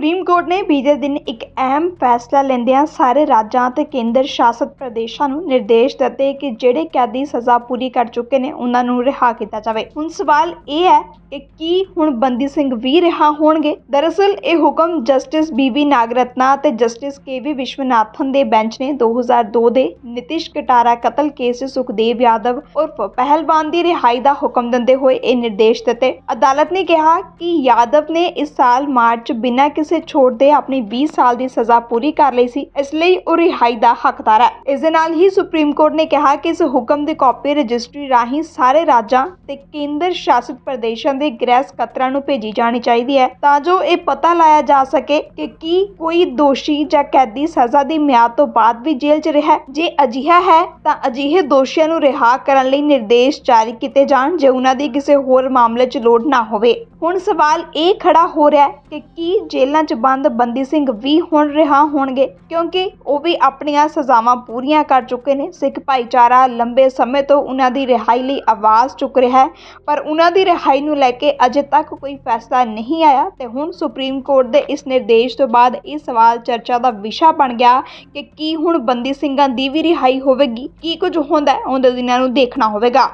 Supreme court ਨੇ ਬੀਤੇ ਦਿਨ ਇੱਕ ਅਹਿਮ ਫੈਸਲਾ ਲੈਂਦਿਆਂ ਸਾਰੇ ਰਾਜਾਂ ਅਤੇ ਕੇਂਦਰ ਸ਼ਾਸਤ ਪ੍ਰਦੇਸ਼ਾਂ ਨੂੰ ਨਿਰਦੇਸ਼ ਦਿੱਤੇ ਕਿ ਜਿਹੜੇ ਕੈਦੀ ਸਜ਼ਾ ਪੂਰੀ ਕਰ ਚੁੱਕੇ ਨੇ, ਉਹਨਾਂ ਨੂੰ ਰਿਹਾ ਕੀਤਾ ਜਾਵੇ। ਹੁਣ ਸਵਾਲ ਇਹ ਹੈ ਕਿ ਕੀ ਹੁਣ ਬੰਦੀ ਸਿੰਘ ਵੀ ਰਿਹਾ ਹੋਣਗੇ? ਦਰਅਸਲ ਇਹ ਹੁਕਮ ਜਸਟਿਸ ਬੀਬੀ ਨਾਗਰਤਨਾ ਅਤੇ ਜਸਟਿਸ ਕੇਵੀ ਵਿਸ਼ਵਨਾਥਨ ਦੇ ਬੈਂਚ ਨੇ 2002 ਦੇ ਨਿਤਿਸ਼ ਕਟਾਰਾ ਕਤਲ ਕੇਸ 'ਚ ਸੁਖਦੇਵ ਯਾਦਵ ਉਰਫ ਪਹਿਲਵਾਨ ਦੀ ਰਿਹਾਈ ਦਾ ਹੁਕਮ ਦਿੰਦੇ ਹੋਏ ਇਹ ਨਿਰਦੇਸ਼ ਦਿੱਤੇ। ਅਦਾਲਤ ਨੇ ਕਿਹਾ ਕਿ ਯਾਦਵ ਨੇ ਇਸ ਸਾਲ ਮਾਰਚ ਬਿਨਾਂ ਕਿਸੇ ਛੋਟ ਦੇ ਆਪਣੀ 20 ਸਾਲ ਦੀ ਸਜ਼ਾ ਪੂਰੀ ਕਰ ਲਈ ਸੀ, ਇਸ ਲਈ ਉਹ ਰਿਹਾਈ ਦਾ ਹੱਕਦਾਰ ਹੈ। ਇਸ ਦੇ ਨਾਲ ਹੀ ਸੁਪਰੀਮ ਕੋਰਟ ਨੇ ਕਿਹਾ ਕਿ ਇਸ ਹੁਕਮ ਦੀ ਕਾਪੀ ਰਜਿਸਟਰੀ ਰਾਹੀਂ ਸਾਰੇ ਰਾਜਾਂ ਤੇ ਕੇਂਦਰ ਸ਼ਾਸਿਤ ਪ੍ਰਦੇਸ਼ਾਂ ਦੇ ਗ੍ਰਹਿ ਸਕੱਤਰਾਂ ਨੂੰ ਭੇਜੀ ਜਾਣੀ ਚਾਹੀਦੀ ਹੈ, ਤਾਂ ਜੋ ਇਹ ਪਤਾ ਲਾਇਆ ਜਾ ਸਕੇ ਕਿ ਕੀ ਕੋਈ ਦੋਸ਼ੀ ਜਾਂ ਕੈਦੀ ਸਜ਼ਾ ਦੀ ਮਿਆਦ ਤੋਂ ਬਾਅਦ ਵੀ ਜੇਲ੍ਹ 'ਚ ਰਿਹਾ ਜੇ ਅਜਿਹਾ ਹੈ, ਤਾਂ ਅਜਿਹੇ ਦੋਸ਼ੀਆਂ ਨੂੰ ਰਿਹਾ ਕਰਨ ਲਈ ਨਿਰਦੇਸ਼ ਜਾਰੀ ਕੀਤੇ ਜਾਣ, ਜੇ ਉਹਨਾਂ ਦੀ ਕਿਸੇ ਹੋਰ ਮਾਮਲੇ 'ਚ ਲੋੜ ਨਾ ਹੋਵੇ। ਹੁਣ ਸਵਾਲ ਇਹ ਖੜਾ ਹੋ ਰਿਹਾ ਕਿ ਕੀ ਜੇਲ੍ਹਾਂ 'ਚ ਬੰਦ ਬੰਦੀ ਸਿੰਘ ਵੀ ਹੁਣ ਰਿਹਾ ਹੋਣਗੇ? ਕਿਉਂਕਿ ਉਹ ਵੀ ਆਪਣੀਆਂ ਸਜ਼ਾਵਾਂ ਪੂਰੀਆਂ ਕਰ ਚੁੱਕੇ ਨੇ। ਸਿੱਖ ਭਾਈਚਾਰਾ ਲੰਬੇ ਸਮੇਂ ਤੋਂ ਉਹਨਾਂ ਦੀ ਰਿਹਾਈ ਲਈ ਆਵਾਜ਼ ਚੁੱਕ ਰਿਹਾ ਹੈ। ਪਰ ਉਹਨਾਂ ਦੀ ਰਿਹਾਈ ਨੂੰ ਲੈ ਕੇ ਅਜੇ ਤੱਕ ਕੋਈ ਫੈਸਲਾ ਨਹੀਂ ਆਇਆ ਤੇ ਹੁਣ ਸੁਪਰੀਮ ਕੋਰਟ ਦੇ ਇਸ ਨਿਰਦੇਸ਼ ਤੋਂ ਬਾਅਦ ਇਹ ਸਵਾਲ ਚਰਚਾ ਦਾ ਵਿਸ਼ਾ ਬਣ ਗਿਆ ਕਿ ਕੀ ਹੁਣ ਬੰਦੀ ਸਿੰਘਾਂ ਦੀ ਵੀ ਰਿਹਾਈ ਹੋਵੇਗੀ? ਕੀ ਕੁਝ ਹੁੰਦਾ ਹੈ? ਆਉਂਦੇ ਦਿਨਾਂ ਨੂੰ ਦੇਖਣਾ ਹੋਵੇਗਾ।